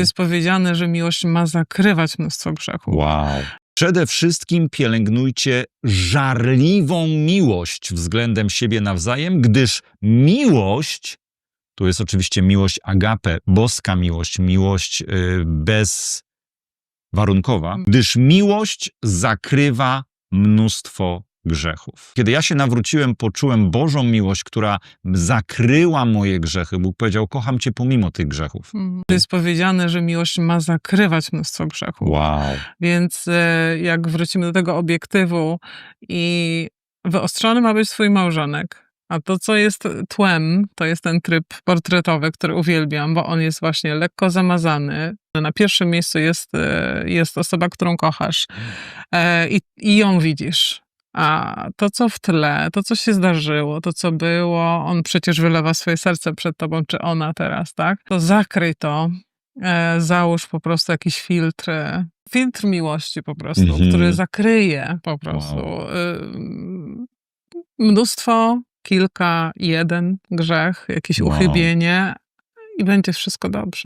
Jest powiedziane, że miłość ma zakrywać mnóstwo grzechów. Wow. Przede wszystkim pielęgnujcie żarliwą miłość względem siebie nawzajem, gdyż miłość, tu jest oczywiście miłość agape, boska miłość, miłość y, bezwarunkowa, gdyż miłość zakrywa mnóstwo grzechów. Kiedy ja się nawróciłem, poczułem Bożą miłość, która zakryła moje grzechy. Bóg powiedział: Kocham Cię pomimo tych grzechów. Mhm. Jest powiedziane, że miłość ma zakrywać mnóstwo grzechów. Wow. Więc e, jak wrócimy do tego obiektywu i wyostrzony ma być swój małżonek, a to, co jest tłem, to jest ten tryb portretowy, który uwielbiam, bo on jest właśnie lekko zamazany. Na pierwszym miejscu jest, e, jest osoba, którą kochasz e, i, i ją widzisz. A to, co w tle, to, co się zdarzyło, to, co było, on przecież wylewa swoje serce przed tobą, czy ona teraz, tak? To zakryj to, e, załóż po prostu jakiś filtr, filtr miłości po prostu, Mhm. który zakryje po prostu Wow. y, mnóstwo, kilka, jeden grzech, jakieś Wow. uchybienie i będzie wszystko dobrze.